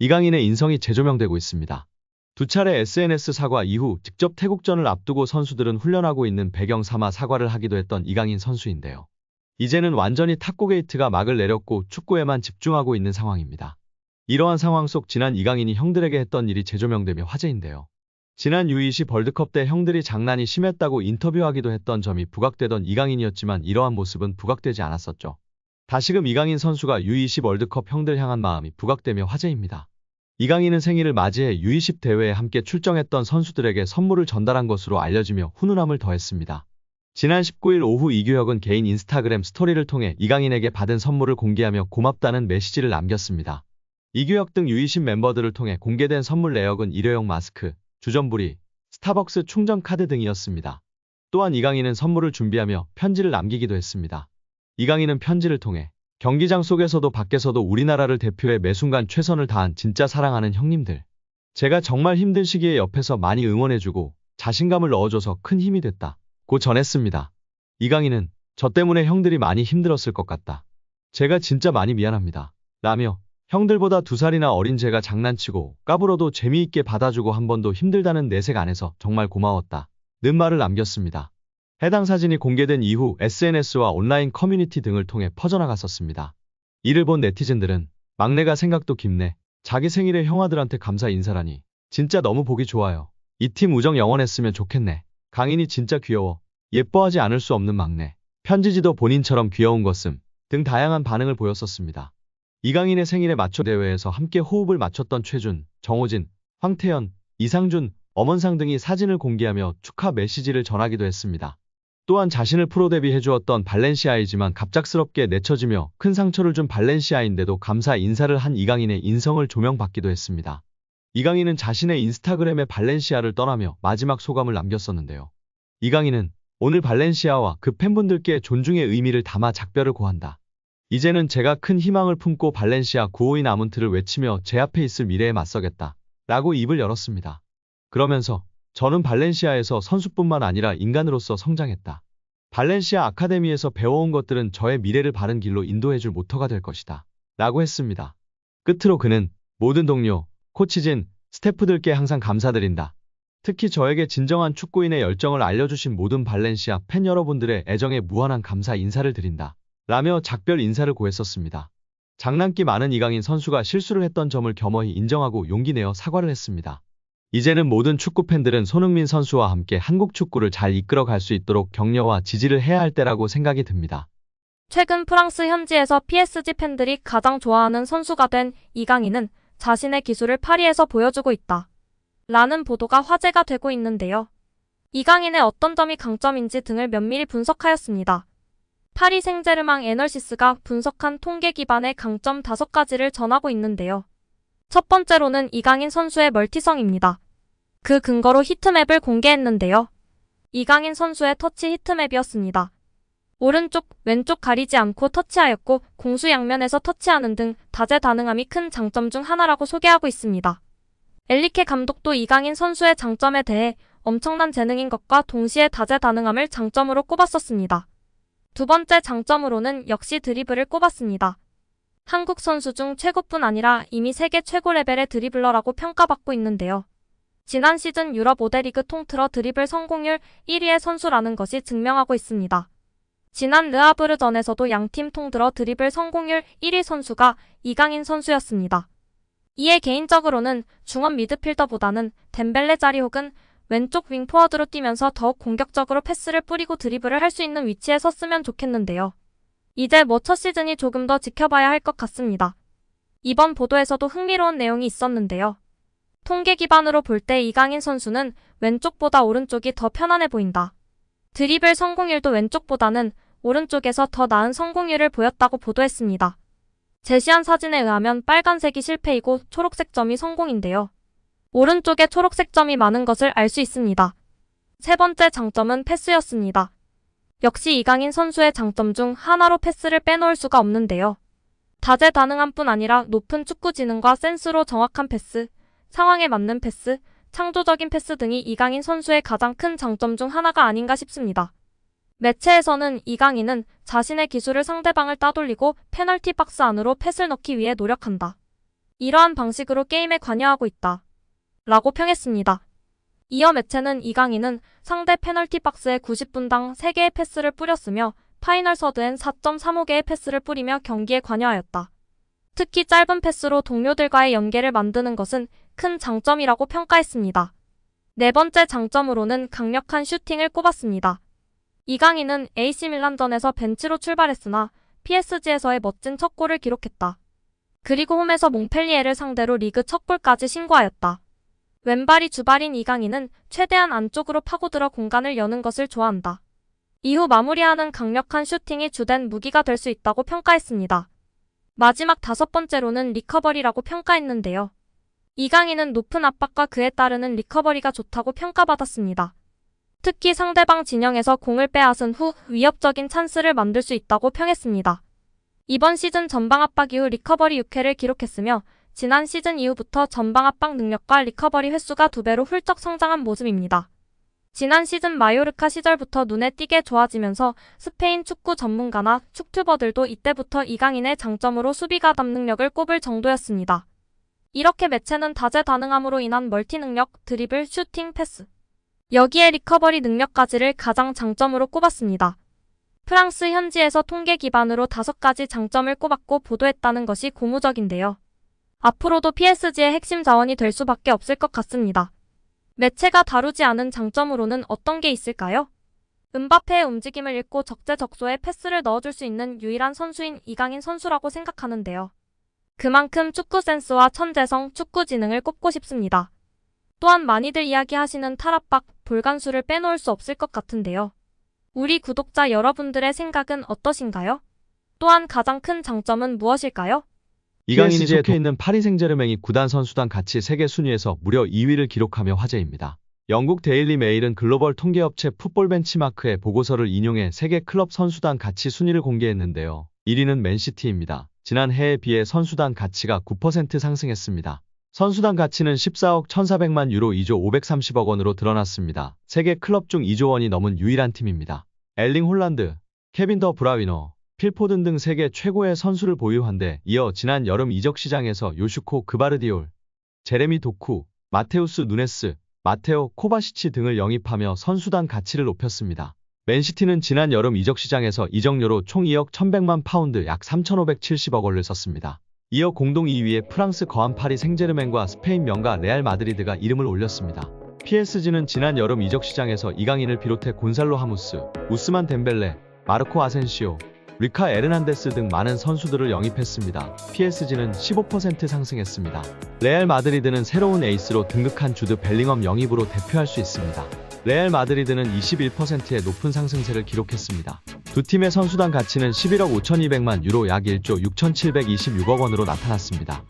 이강인의 인성이 재조명되고 있습니다. 두 차례 SNS 사과 이후 직접 태국전을 앞두고 선수들은 훈련하고 있는 배경 삼아 사과를 하기도 했던 이강인 선수인데요. 이제는 완전히 탁구 게이트가 막을 내렸고 축구에만 집중하고 있는 상황입니다. 이러한 상황 속 지난 이강인이 형들에게 했던 일이 재조명되며 화제인데요. 지난 U20 월드컵 때 형들이 장난이 심했다고 인터뷰하기도 했던 점이 부각되던 이강인이었지만 이러한 모습은 부각되지 않았었죠. 다시금 이강인 선수가 U20 월드컵 형들 향한 마음이 부각되며 화제입니다. 이강인은 생일을 맞이해 U20 대회에 함께 출정했던 선수들에게 선물을 전달한 것으로 알려지며 훈훈함을 더했습니다. 지난 19일 오후 이규혁은 개인 인스타그램 스토리를 통해 이강인에게 받은 선물을 공개하며 고맙다는 메시지를 남겼습니다. 이규혁 등 U20 멤버들을 통해 공개된 선물 내역은 일회용 마스크, 주전부리, 스타벅스 충전 카드 등이었습니다. 또한 이강인은 선물을 준비하며 편지를 남기기도 했습니다. 이강인은 편지를 통해 경기장 속에서도 밖에서도 우리나라를 대표해 매순간 최선을 다한 진짜 사랑하는 형님들. 제가 정말 힘든 시기에 옆에서 많이 응원해주고 자신감을 넣어줘서 큰 힘이 됐다. 고 전했습니다. 이강인은 저 때문에 형들이 많이 힘들었을 것 같다. 제가 진짜 많이 미안합니다. 라며 형들보다 두 살이나 어린 제가 장난치고 까불어도 재미있게 받아주고 한 번도 힘들다는 내색 안에서 정말 고마웠다. 는 말을 남겼습니다. 해당 사진이 공개된 이후 SNS와 온라인 커뮤니티 등을 통해 퍼져나갔었습니다. 이를 본 네티즌들은 막내가 생각도 깊네. 자기 생일에 형아들한테 감사 인사라니. 진짜 너무 보기 좋아요. 이 팀 우정 영원했으면 좋겠네. 강인이 진짜 귀여워. 예뻐하지 않을 수 없는 막내. 편지지도 본인처럼 귀여운 것음 등 다양한 반응을 보였었습니다. 이강인의 생일에 맞춰 대회에서 함께 호흡을 맞췄던 최준, 정호진, 황태현, 이상준, 엄원상 등이 사진을 공개하며 축하 메시지를 전하기도 했습니다. 또한 자신을 프로 데뷔해 주었던 발렌시아이지만 갑작스럽게 내쳐지며 큰 상처를 준 발렌시아인데도 감사 인사를 한 이강인의 인성을 조명받기도 했습니다. 이강인은 자신의 인스타그램에 발렌시아를 떠나며 마지막 소감을 남겼었는데요. 이강인은 오늘 발렌시아와 그 팬분들께 존중의 의미를 담아 작별을 고한다. 이제는 제가 큰 희망을 품고 발렌시아 구호인 아문트를 외치며 제 앞에 있을 미래에 맞서겠다. 라고 입을 열었습니다. 그러면서 저는 발렌시아에서 선수뿐만 아니라 인간으로서 성장했다. 발렌시아 아카데미에서 배워온 것들은 저의 미래를 바른 길로 인도해줄 모터가 될 것이다. 라고 했습니다. 끝으로 그는 모든 동료, 코치진, 스태프들께 항상 감사드린다. 특히 저에게 진정한 축구인의 열정을 알려주신 모든 발렌시아 팬 여러분들의 애정에 무한한 감사 인사를 드린다. 라며 작별 인사를 고했었습니다. 장난기 많은 이강인 선수가 실수를 했던 점을 겸허히 인정하고 용기 내어 사과를 했습니다. 이제는 모든 축구 팬들은 손흥민 선수와 함께 한국 축구를 잘 이끌어 갈 수 있도록 격려와 지지를 해야 할 때라고 생각이 듭니다. 최근 프랑스 현지에서 PSG 팬들이 가장 좋아하는 선수가 된 이강인은 자신의 기술을 파리에서 보여주고 있다. 라는 보도가 화제가 되고 있는데요. 이강인의 어떤 점이 강점인지 등을 면밀히 분석하였습니다. 파리 생제르망 에널시스가 분석한 통계 기반의 강점 5가지를 전하고 있는데요. 첫 번째로는 이강인 선수의 멀티성입니다. 그 근거로 히트맵을 공개했는데요. 이강인 선수의 터치 히트맵이었습니다. 오른쪽, 왼쪽 가리지 않고 터치하였고 공수 양면에서 터치하는 등 다재다능함이 큰 장점 중 하나라고 소개하고 있습니다. 엘리케 감독도 이강인 선수의 장점에 대해 엄청난 재능인 것과 동시에 다재다능함을 장점으로 꼽았었습니다. 두 번째 장점으로는 역시 드리블을 꼽았습니다. 한국 선수 중 최고뿐 아니라 이미 세계 최고 레벨의 드리블러라고 평가받고 있는데요. 지난 시즌 유럽 5대 리그 통틀어 드리블 성공률 1위의 선수라는 것이 증명하고 있습니다. 지난 르아브르전에서도 양팀 통들어 드리블 성공률 1위 선수가 이강인 선수였습니다. 이에 개인적으로는 중원 미드필더보다는 덴벨레 자리 혹은 왼쪽 윙 포워드로 뛰면서 더욱 공격적으로 패스를 뿌리고 드리블을 할 수 있는 위치에 섰으면 좋겠는데요. 이제 뭐첫 시즌이 조금 더 지켜봐야 할 것 같습니다. 이번 보도에서도 흥미로운 내용이 있었는데요. 통계 기반으로 볼 때 이강인 선수는 왼쪽보다 오른쪽이 더 편안해 보인다. 드리블 성공률도 왼쪽보다는 오른쪽에서 더 나은 성공률을 보였다고 보도했습니다. 제시한 사진에 의하면 빨간색이 실패이고 초록색 점이 성공인데요. 오른쪽에 초록색 점이 많은 것을 알 수 있습니다. 세 번째 장점은 패스였습니다. 역시 이강인 선수의 장점 중 하나로 패스를 빼놓을 수가 없는데요. 다재다능함 뿐 아니라 높은 축구 지능과 센스로 정확한 패스, 상황에 맞는 패스, 창조적인 패스 등이 이강인 선수의 가장 큰 장점 중 하나가 아닌가 싶습니다. 매체에서는 이강인은 자신의 기술을 상대방을 따돌리고 페널티 박스 안으로 패스를 넣기 위해 노력한다. 이러한 방식으로 게임에 관여하고 있다. 라고 평했습니다. 이어 매체는 이강인은 상대 페널티 박스에 90분당 3개의 패스를 뿌렸으며 파이널 서드엔 4.35개의 패스를 뿌리며 경기에 관여하였다. 특히 짧은 패스로 동료들과의 연계를 만드는 것은 큰 장점이라고 평가했습니다. 네 번째 장점으로는 강력한 슈팅을 꼽았습니다. 이강인은 AC 밀란전에서 벤치로 출발했으나 PSG에서의 멋진 첫 골을 기록했다. 그리고 홈에서 몽펠리에를 상대로 리그 첫 골까지 신고하였다. 왼발이 주발인 이강인은 최대한 안쪽으로 파고들어 공간을 여는 것을 좋아한다. 이후 마무리하는 강력한 슈팅이 주된 무기가 될 수 있다고 평가했습니다. 마지막 다섯 번째로는 리커버리라고 평가했는데요. 이강인은 높은 압박과 그에 따르는 리커버리가 좋다고 평가받았습니다. 특히 상대방 진영에서 공을 빼앗은 후 위협적인 찬스를 만들 수 있다고 평했습니다. 이번 시즌 전방 압박 이후 리커버리 6회를 기록했으며 지난 시즌 이후부터 전방 압박 능력과 리커버리 횟수가 두 배로 훌쩍 성장한 모습입니다. 지난 시즌 마요르카 시절부터 눈에 띄게 좋아지면서 스페인 축구 전문가나 축튜버들도 이때부터 이강인의 장점으로 수비 가 담 능력을 꼽을 정도였습니다. 이렇게 매체는 다재다능함으로 인한 멀티 능력, 드리블, 슈팅, 패스. 여기에 리커버리 능력까지를 가장 장점으로 꼽았습니다. 프랑스 현지에서 통계 기반으로 다섯 가지 장점을 꼽았고 보도했다는 것이 고무적인데요. 앞으로도 PSG의 핵심 자원이 될 수밖에 없을 것 같습니다. 매체가 다루지 않은 장점으로는 어떤 게 있을까요? 은바페의 움직임을 읽고 적재적소에 패스를 넣어줄 수 있는 유일한 선수인 이강인 선수라고 생각하는데요. 그만큼 축구 센스와 천재성, 축구 지능을 꼽고 싶습니다. 또한 많이들 이야기하시는 탈압박, 볼간수를 빼놓을 수 없을 것 같은데요. 우리 구독자 여러분들의 생각은 어떠신가요? 또한 가장 큰 장점은 무엇일까요? 이강인이 속해 있는 파리 생제르맹이 구단 선수단 가치 세계 순위에서 무려 2위를 기록하며 화제입니다. 영국 데일리 메일은 글로벌 통계업체 풋볼 벤치마크의 보고서를 인용해 세계 클럽 선수단 가치 순위를 공개했는데요. 1위는 맨시티입니다. 지난 해에 비해 선수단 가치가 9% 상승했습니다. 선수단 가치는 14억 1,400만 유로 2조 530억 원으로 드러났습니다. 세계 클럽 중 2조 원이 넘은 유일한 팀입니다. 엘링 홀란드, 케빈 더 브라위너, 필포든 등 세계 최고의 선수를 보유한데 이어 지난 여름 이적 시장에서 요슈코 그바르디올, 제레미 도쿠, 마테우스 누네스, 마테오 코바시치 등을 영입하며 선수단 가치를 높였습니다. 맨시티는 지난 여름 이적 시장에서 이적료로 총 2억 1100만 파운드 약 3,570억 원을 썼습니다. 이어 공동 2위에 프랑스 거한 파리 생제르맹과 스페인 명가 레알 마드리드가 이름을 올렸습니다. PSG는 지난 여름 이적 시장에서 이강인을 비롯해 곤살로 하무스, 우스만 덴벨레, 마르코 아센시오, 리카 에르난데스 등 많은 선수들을 영입했습니다. PSG는 15% 상승했습니다. 레알 마드리드는 새로운 에이스로 등극한 주드 벨링엄 영입으로 대표할 수 있습니다. 레알 마드리드는 21%의 높은 상승세를 기록했습니다. 두 팀의 선수단 가치는 11억 5,200만 유로 약 1조 6,726억 원으로 나타났습니다.